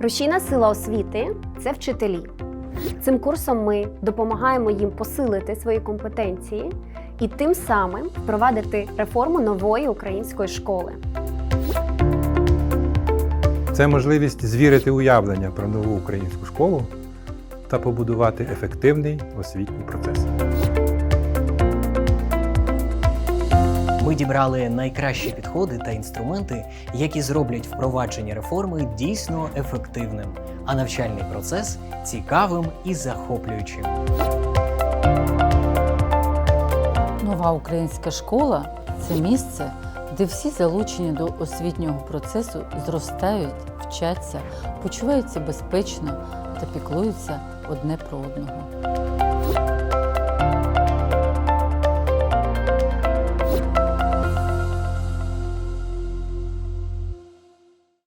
Рушійна сила освіти це вчителі. Цим курсом ми допомагаємо їм посилити свої компетенції і тим самим впровадити реформу нової української школи. Це можливість звірити уявлення про нову українську школу та побудувати ефективний освітній процес. Ми дібрали найкращі підходи та інструменти, які зроблять впровадження реформи дійсно ефективним, а навчальний процес цікавим і захоплюючим. Нова українська школа це місце, де всі залучені до освітнього процесу зростають, вчаться, почуваються безпечно та піклуються одне про одного.